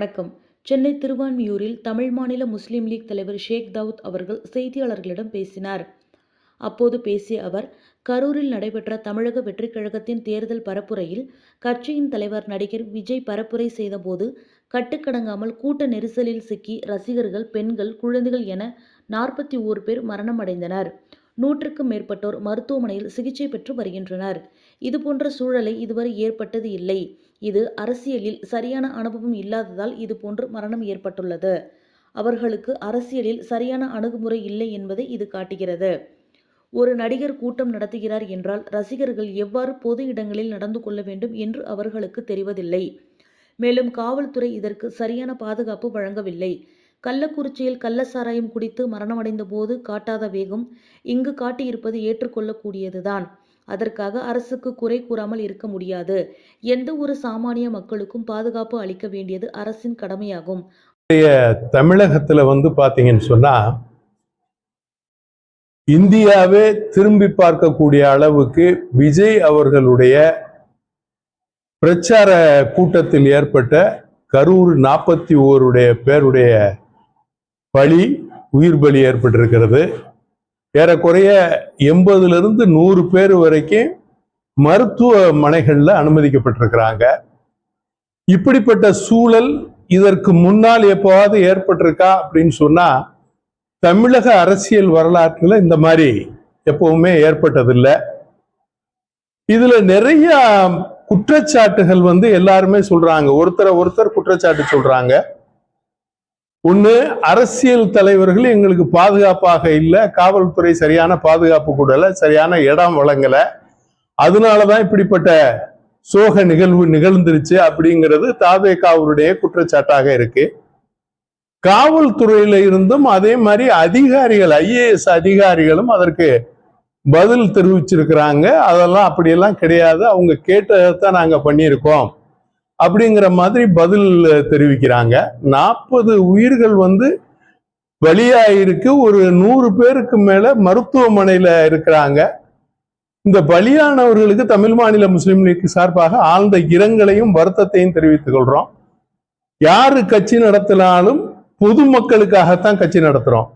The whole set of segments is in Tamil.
வணக்கம். சென்னை திருவான்மியூரில் தமிழ் மாநில முஸ்லீம் லீக் தலைவர் ஷேக் தவுத் அவர்கள் செய்தியாளர்களிடம் பேசினார். அப்போது பேசிய அவர் கரூரில் நடைபெற்ற தமிழக வெற்றிக் கழகத்தின் தேர்தல் பரப்புரையில் கட்சியின் தலைவர் நடிகர் விஜய் பரப்புரை செய்தபோது கட்டுக்கடங்காமல் கூட்ட நெரிசலில் சிக்கி ரசிகர்கள் பெண்கள் குழந்தைகள் என நாற்பத்தி ஓரு பேர் மரணமடைந்தனர். நூற்றுக்கும் மேற்பட்டோர் மருத்துவமனையில் சிகிச்சை பெற்று வருகின்றனர். இதுபோன்ற சூழலை இதுவரை ஏற்பட்டது இல்லை. இது அரசியலில் சரியான அனுபவம் இல்லாததால் இது போன்று மரணம் ஏற்பட்டுள்ளது. அவர்களுக்கு அரசியலில் சரியான அணுகுமுறை இல்லை என்பதை இது காட்டுகிறது. ஒரு நடிகர் கூட்டம் நடத்துகிறார் என்றால் ரசிகர்கள் எவ்வாறு பொது இடங்களில் நடந்து கொள்ள வேண்டும் என்று அவர்களுக்கு தெரிவதில்லை. மேலும் காவல்துறை இதற்கு சரியான பாதுகாப்பு வழங்கவில்லை. கள்ளக்குறிச்சியில் கள்ள சாராயம் குடித்து மரணமடைந்த போது காட்டாத வேகம் இங்கு காட்டியிருப்பது ஏற்றுக்கொள்ளக்கூடியதுதான். அதற்காக அரசுக்கு குறை கூறாமல் இருக்க முடியாது. எந்த ஒரு சாமானிய மக்களுக்கும் பாதுகாப்பு அளிக்க வேண்டியது அரசின் கடமையாகும். தமிழகத்துல வந்து பாத்தீங்கன்னு சொன்னா இந்தியாவே திரும்பி பார்க்கக்கூடிய அளவுக்கு விஜய் அவர்களுடைய பிரச்சார கூட்டத்தில் ஏற்பட்ட கரூர் நாற்பத்தி ஓருடைய பேருடைய பலி உயிர் பலி ஏற்பட்டிருக்கிறது. ஏறக்குறைய எண்பதுலேருந்து நூறு பேர் வரைக்கும் மருத்துவமனைகளில் அனுமதிக்கப்பட்டிருக்கிறாங்க. இப்படிப்பட்ட சூழல் இதற்கு முன்னால் எப்போவாவது ஏற்பட்டிருக்கா அப்படின்னு சொன்னால் தமிழக அரசியல் வரலாற்றில் இந்த மாதிரி எப்பவுமே ஏற்பட்டதில்லை. இதில் நிறைய குற்றச்சாட்டுகள் வந்து எல்லாருமே சொல்கிறாங்க ஒருத்தரை ஒருத்தர் குற்றச்சாட்டு சொல்கிறாங்க ஒன்று அரசியல் தலைவர்கள் எங்களுக்கு பாதுகாப்பாக இல்லை காவல்துறை சரியான பாதுகாப்பு கூடலை சரியான இடம் வழங்கலை. அதனால தான் இப்படிப்பட்ட சோக நிகழ்வு நிகழ்ந்துருச்சு அப்படிங்கிறது தாவேகாவுடைய குற்றச்சாட்டாக இருக்கு. காவல்துறையில இருந்தும் அதே மாதிரி அதிகாரிகள் ஐஏஎஸ் அதிகாரிகளும் அதற்கு பதில் தெரிவிச்சிருக்கிறாங்க. அதெல்லாம் அப்படியெல்லாம் கிடையாது. அவங்க கேட்டதை தான் நாங்கள் பண்ணியிருக்கோம். அப்படிங்கிற மாதிரி பதில் தெரிவிக்கிறாங்க. நாற்பது உயிர்கள் வந்து பலியாயிருக்கு. ஒரு நூறு பேருக்கு மேல மருத்துவமனையில இருக்கிறாங்க. இந்த பலியானவர்களுக்கு தமிழ் மாநில முஸ்லீம் லீக் சார்பாக ஆழ்ந்த இரங்கலையும் வருத்தத்தையும் தெரிவித்துக் கொள்றோம். யாரு கட்சி நடத்தினாலும் பொதுமக்களுக்காகத்தான் கட்சி நடத்துறோம்.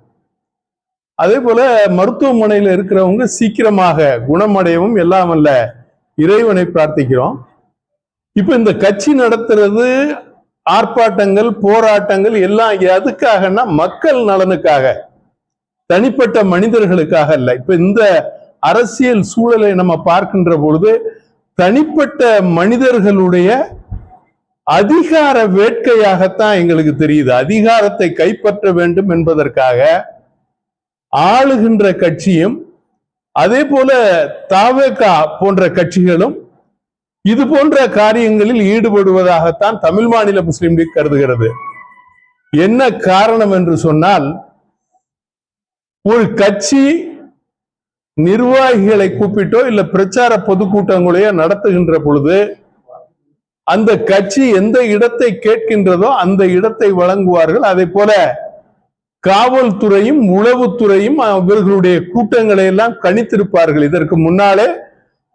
அதே போல மருத்துவமனையில இருக்கிறவங்க சீக்கிரமாக குணமடையவும் எல்லாம் அல்ல இறைவனை பிரார்த்திக்கிறோம். இப்ப இந்த கட்சி நடத்துறது ஆர்ப்பாட்டங்கள் போராட்டங்கள் எல்லாம் எதுக்காகன்னா மக்கள் நலனுக்காக. தனிப்பட்ட மனிதர்களுக்காக அல்ல. இப்ப இந்த அரசியல் சூழலை நம்ம பார்க்கின்ற பொழுது தனிப்பட்ட மனிதர்களுடைய அதிகார வேட்கையாகத்தான் எங்களுக்கு தெரியுது. அதிகாரத்தை கைப்பற்ற வேண்டும் என்பதற்காக ஆளுகின்ற கட்சியும் அதே போல தாவேகா போன்ற கட்சிகளும் இது போன்ற காரியங்களில் ஈடுபடுவதாகத்தான் தமிழ் மாநில முஸ்லிம் லீக் கருதுகிறது. என்ன காரணம் என்று சொன்னால் ஒரு கட்சி நிர்வாகிகளை கூப்பிட்டோ இல்ல பிரச்சார பொதுக்கூட்டங்களையோ நடத்துகின்ற பொழுது அந்த கட்சி எந்த இடத்தை கேட்கின்றதோ அந்த இடத்தை வழங்குவார்கள். அதே போல காவல்துறையும் உளவுத்துறையும் அவர்களுடைய கூட்டங்களை எல்லாம் கணித்திருப்பார்கள். இதற்கு முன்னாலே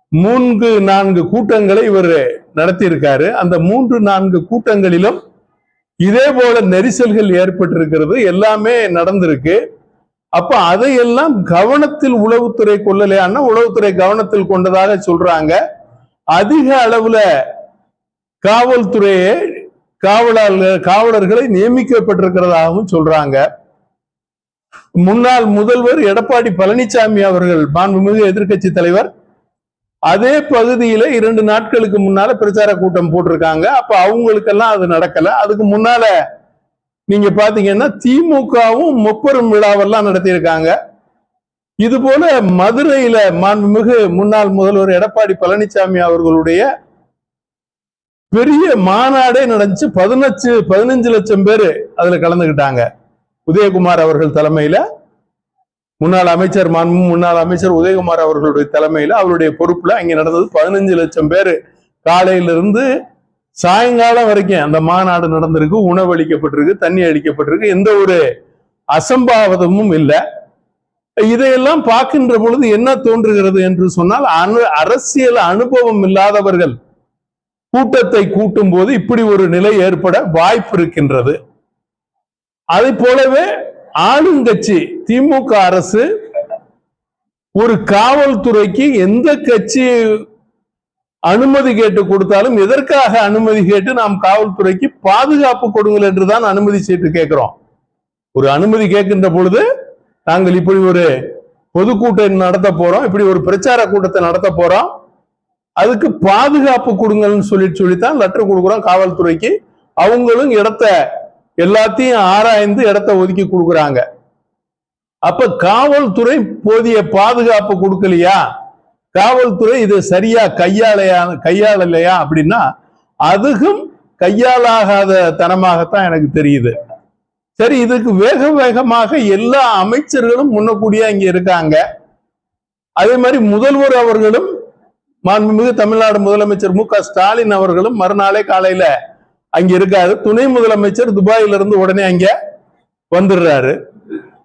மூன்று நான்கு கூட்டங்களை இவர் நடத்தியிருக்காரு. அந்த மூன்று நான்கு கூட்டங்களிலும் இதே போல நெரிசல்கள் ஏற்பட்டிருக்கிறது. எல்லாமே நடந்திருக்கு. அப்ப அதையெல்லாம் கவனத்தில் உளவுத்துறை கொள்ளலையான்னா உளவுத்துறை கவனத்தில் கொண்டதாக சொல்றாங்க. அதிக அளவுல காவல்துறையே காவலர்கள் காவலர்களை நியமிக்கப்பட்டிருக்கிறதாகவும் சொல்றாங்க. முன்னாள் முதல்வர் எடப்பாடி பழனிசாமி அவர்கள் மாண்புமிகு எதிர்கட்சி தலைவர் அதே பகுதியில இரண்டு நாட்களுக்கு முன்னால பிரச்சார கூட்டம் போட்டிருக்காங்க. அப்ப அவங்களுக்கெல்லாம் அது நடக்கல. அதுக்கு முன்னால நீங்க பாத்தீங்கன்னா திமுகவும் முப்பெரும் விழாவெல்லாம் நடத்தியிருக்காங்க. இது போல மதுரையில மாண்புமிகு முன்னாள் முதல்வர் எடப்பாடி பழனிசாமி அவர்களுடைய பெரிய மாநாடே நடந்துச்சு. பதினஞ்சு பதினஞ்சு லட்சம் பேர் அதுல கலந்துகிட்டாங்க. உதயகுமார் அவர்கள் தலைமையில. முன்னாள் அமைச்சர் மாண்பு முன்னாள் அமைச்சர் உதயகுமார் அவர்களுடைய தலைமையில அவருடைய பொறுப்புல அங்கே நடந்தது பதினஞ்சு லட்சம் பேர். காலையிலிருந்து சாயங்காலம் வரைக்கும் அந்த மாநாடு நடந்திருக்கு உணவு அளிக்கப்பட்டிருக்கு தண்ணி அளிக்கப்பட்டிருக்கு எந்த ஒரு அசம்பாவிதமும் இல்லை. இதையெல்லாம் பார்க்கின்ற பொழுது என்ன தோன்றுகிறது என்று சொன்னால் அனு அரசியல் அனுபவம் இல்லாதவர்கள் கூட்டத்தை கூட்டும் போது இப்படி ஒரு நிலை ஏற்பட வாய்ப்பு இருக்கின்றது. அதை போலவே ஆளுங்கட்சி திமுக அரசு ஒரு காவல்துறைக்கு எந்த கட்சி அனுமதி கேட்டு கொடுத்தாலும் எதற்காக அனுமதி கேட்டு நாம் காவல்துறைக்கு பாதுகாப்பு கொடுங்கள் என்றுதான் அனுமதி சீட்டு கேட்கிறோம். ஒரு அனுமதி கேட்கின்ற பொழுது நாங்கள் இப்படி ஒரு பொதுக்கூட்டம் நடத்த போறோம் இப்படி ஒரு பிரச்சார கூட்டத்தை நடத்த போறோம். அதுக்கு பாதுகாப்பு கொடுங்கள்னு சொல்லி சொல்லித்தான் லெட்டர் கொடுக்குறோம் காவல்துறைக்கு. அவங்களும் இடத்த எல்லாத்தையும் ஆராய்ந்து இடத்த ஒதுக்கி கொடுக்குறாங்க. அப்ப காவல்துறை போதிய பாதுகாப்பு கொடுக்கலையா? காவல்துறை இது சரியா கையாளையா கையாளலையா அப்படின்னா அதுவும் கையாளாகாத தனமாகத்தான் எனக்கு தெரியுது. சரி இதுக்கு வேக வேகமாக எல்லா அமைச்சர்களும் முன்னக்கூடியா இங்க இருக்காங்க. அதே மாதிரி முதல்வர் அவர்களும் மாண்புமிகு தமிழ்நாடு முதலமைச்சர் மு க ஸ்டாலின் அவர்களும் மறுநாளே காலையில அங்க இருக்காரு. துணை முதலமைச்சர் துபாயில இருந்து உடனே அங்க வந்துடுறாரு.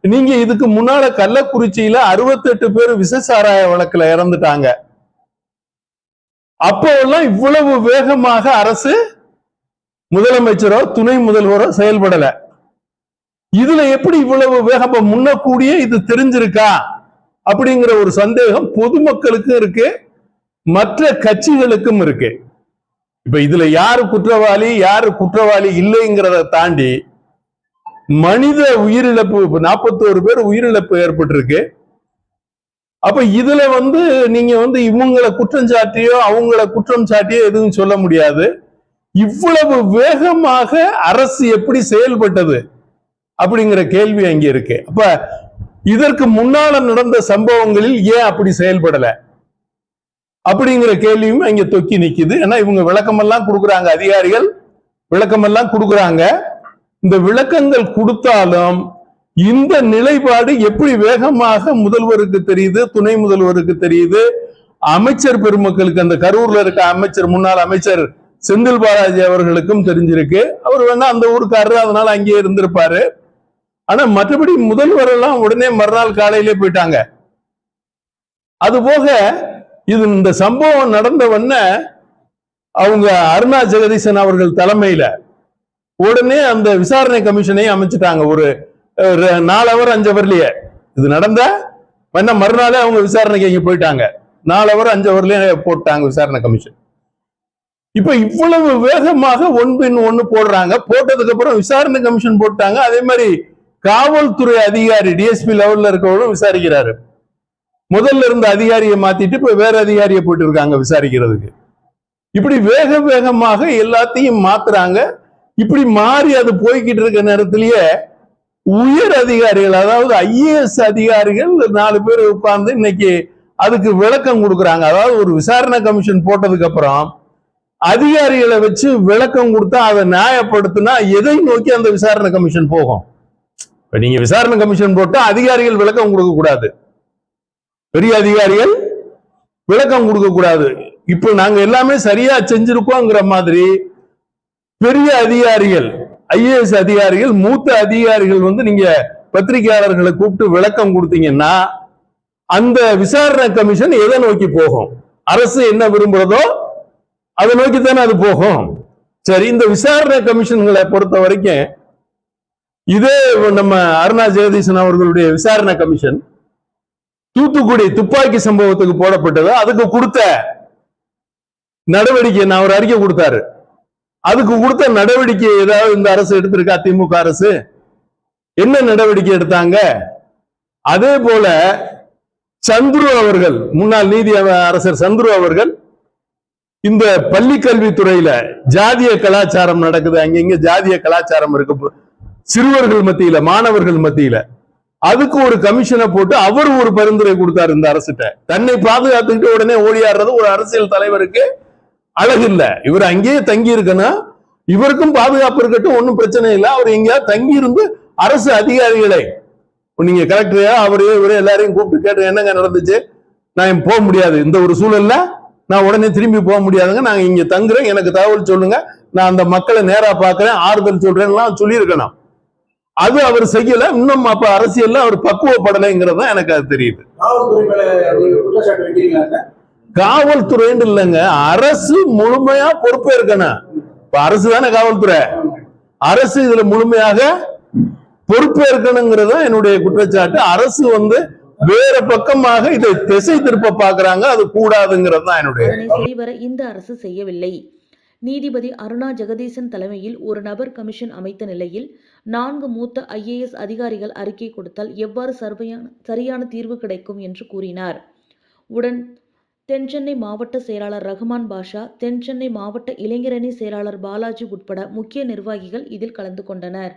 நீங்க இதுக்கு முன்னால கள்ளக்குறிச்சியில அறுபத்தெட்டு பேர் விசசாராய வழக்குல இறந்துட்டாங்க. அப்போ எல்லாம் இவ்வளவு வேகமாக அரசு முதலமைச்சரோ துணை முதல்வரோ செயல்படல. இதுல எப்படி இவ்வளவு வேகமா? முன்னக்கூடிய இது தெரிஞ்சிருக்கா? அப்படிங்கிற ஒரு சந்தேகம் பொதுமக்களுக்கும் இருக்கு. மற்ற கட்சிகளுக்கும் இருக்கு. இப்ப இதுல யாரு குற்றவாளி யாரு குற்றவாளி இல்லைங்கிறத தாண்டி மனித உயிரிழப்பு நாற்பத்தோரு பேர் உயிரிழப்பு ஏற்பட்டிருக்கு. அப்ப இதுல வந்து நீங்க வந்து இவங்களை குற்றம் சாட்டியோ அவங்கள குற்றம் சாட்டியோ எதுவும் சொல்ல முடியாது. இவ்வளவு வேகமாக அரசு எப்படி செயல்பட்டது அப்படிங்கிற கேள்வி அங்கே இருக்கு. அப்ப இதற்கு முன்னால நடந்த சம்பவங்களில் ஏன் அப்படி செயல்படலை? அப்படிங்கிற கேள்வியும் அங்க தொக்கி நிக்குது. ஏன்னா இவங்க விளக்கமெல்லாம் கொடுக்குறாங்க அதிகாரிகள் விளக்கமெல்லாம் கொடுக்குறாங்க. இந்த விளக்கங்கள் கொடுத்தாலும் இந்த நிலைப்பாடு எப்படி வேகமாக முதல்வருக்கு தெரியுது துணை முதல்வருக்கு தெரியுது? அமைச்சர் பெருமக்களுக்கு அந்த கரூர்ல இருக்க அமைச்சர் முன்னாள் அமைச்சர் செந்தில் பாலாஜி அவர்களுக்கும் தெரிஞ்சிருக்கு. அவர் வேணா அந்த ஊருக்காரரு அதனால அங்கேயே இருந்திருப்பாரு. ஆனா மற்றபடி முதல்வர் எல்லாம் உடனே மறுநாள் காலையிலே போயிட்டாங்க. அது போக இது இந்த சம்பவம் நடந்த உடனே அவங்க அருணா ஜெகதீசன் அவர்கள் தலைமையில உடனே அந்த விசாரணை கமிஷனை அமைச்சிட்டாங்க. ஒரு ஒரு நாலு அவர் அஞ்சு அவர்லயே இது நடந்த வேணா மறுநாளே அவங்க விசாரணைக்கு இங்க போயிட்டாங்க. நாலு அவர் அஞ்சு அவர்லயே போட்டாங்க விசாரணை கமிஷன். இப்ப இவ்வளவு வேகமாக ஒன் பின் ஒன்னு போடுறாங்க. போட்டதுக்கு அப்புறம் விசாரணை கமிஷன் போட்டாங்க. அதே மாதிரி காவல்துறை அதிகாரி டிஎஸ்பி லெவல்ல இருக்கவரும் விசாரிக்கிறாரு. முதல்ல இருந்த அதிகாரியை மாத்திட்டு இப்ப வேற அதிகாரியை போட்டு இருக்காங்க விசாரிக்கிறதுக்கு. இப்படி வேக வேகமாக எல்லாத்தையும் மாத்துறாங்க. இப்படி மாறி அது போய்கிட்டு இருக்க நேரத்திலேயே உயர் அதிகாரிகள் அதாவது ஐஏஎஸ் அதிகாரிகள் நாலு பேர் உட்கார்ந்து இன்னைக்கு அதுக்கு விளக்கம் கொடுக்குறாங்க. அதாவது ஒரு விசாரணை கமிஷன் போட்டதுக்கு அப்புறம் அதிகாரிகளை வச்சு விளக்கம் கொடுத்தா அதை நியாயப்படுத்தினா எதை நோக்கி அந்த விசாரணை கமிஷன் போகும்? இப்ப நீங்க விசாரணை கமிஷன் போட்டா அதிகாரிகள் விளக்கம் கொடுக்க கூடாது பெரிய அதிகாரிகள் விளக்கம் கொடுக்க கூடாது. இப்ப நாங்க எல்லாமே சரியா செஞ்சிருக்கோங்கிற மாதிரி பெரிய அதிகாரிகள் ஐஏஎஸ் அதிகாரிகள் மூத்த அதிகாரிகள் வந்து நீங்க பத்திரிகையாளர்களை கூப்பிட்டு விளக்கம் கொடுத்தீங்கன்னா அந்த விசாரணை கமிஷன் எதை நோக்கி போகும்? அரசு என்ன விரும்புறதோ அதை நோக்கி தானே அது போகும். சரி இந்த விசாரணை கமிஷன்களை பொறுத்த வரைக்கும் இதே நம்ம அருணா ஜெகதீசன் அவர்களுடைய விசாரணை கமிஷன் தூத்துக்குடி துப்பாக்கி சம்பவத்துக்கு போடப்பட்டது. அதுக்கு கொடுத்த நடவடிக்கை நான் ஒரு அறிக்கை கொடுத்தாரு. அதுக்கு கொடுத்த நடவடிக்கை ஏதாவது இந்த அரசு எடுத்திருக்கா? திமுக அரசு. என்ன நடவடிக்கை எடுத்தாங்க? அதே போல சந்துரு அவர்கள் முன்னாள் நீதி அரசர் சந்துரு அவர்கள் இந்த பள்ளி கல்வித்துறையில ஜாதிய கலாச்சாரம் நடக்குது. அங்கங்க ஜாதிய கலாச்சாரம் இருக்கு. சிறுவர்கள் மத்தியில மாணவர்கள் மத்தியில. அதுக்கு ஒரு கமிஷனை போட்டு அவர் ஒரு பரிந்துரை கொடுத்தாரு இந்த அரசுட்ட தன்னை பாதுகாத்துக்கிட்டு உடனே ஓடியாடுறது ஒரு அரசியல் தலைவருக்கு அழகு இல்ல. இவர் அங்கேயே தங்கி இருக்கணும். இவருக்கும் பாதுகாப்பு இருக்கட்டும் ஒன்றும் பிரச்சனை இல்லை. அவர் எங்கேயாவது தங்கி இருந்து அரசு அதிகாரிகளை நீங்க கலெக்டரையா அவரையோ இவரே எல்லாரையும் கூப்பிட்டு கேட்டு என்னங்க நடந்துச்சு? நான் போக முடியாது. இந்த ஒரு சூழல்ல நான் உடனே திரும்பி போக முடியாதுங்க. நாங்க இங்க தங்குறேன். எனக்கு தகவல் சொல்லுங்க. நான் அந்த மக்களை நேரா பாக்குறேன் ஆறுதல் சொல்றேன்லாம் சொல்லியிருக்கணும். அது அவர் செய்யல. இன்னும் அப்ப அரசியல்ல அவர் பக்குவப்படலைங்கிறது தான் எனக்கு அது தெரியுது. காவல்துறைன்னு இல்லைங்க. அரசு முழுமையா பொறுப்பேற்கணும். இப்ப அரசு தானே காவல்துறை. அரசு இதுல முழுமையாக பொறுப்பேற்கணுங்கிறது என்னுடைய குற்றச்சாட்டு. அரசு வந்து வேற பக்கமாக இதை திசை திருப்ப பாக்குறாங்க. அது கூடாதுங்கிறது தான் என்னுடைய இந்த அரசு செய்யவில்லை. நீதிபதி அருணா ஜெகதீசன் தலைமையில் ஒரு நபர் கமிஷன் அமைத்த நிலையில் நான்கு மூத்த ஐஏஎஸ் அதிகாரிகள் அறிக்கை கொடுத்தால் எவ்வாறு சர்வையான சரியான தீர்வு கிடைக்கும் என்று கூறினார். உடன் தென்சென்னை மாவட்ட செயலாளர் ரஹ்மான் பாஷா தென்சென்னை மாவட்ட இளைஞரணி செயலாளர் பாலாஜி உட்பட முக்கிய நிர்வாகிகள் இதில் கலந்து கொண்டனர்.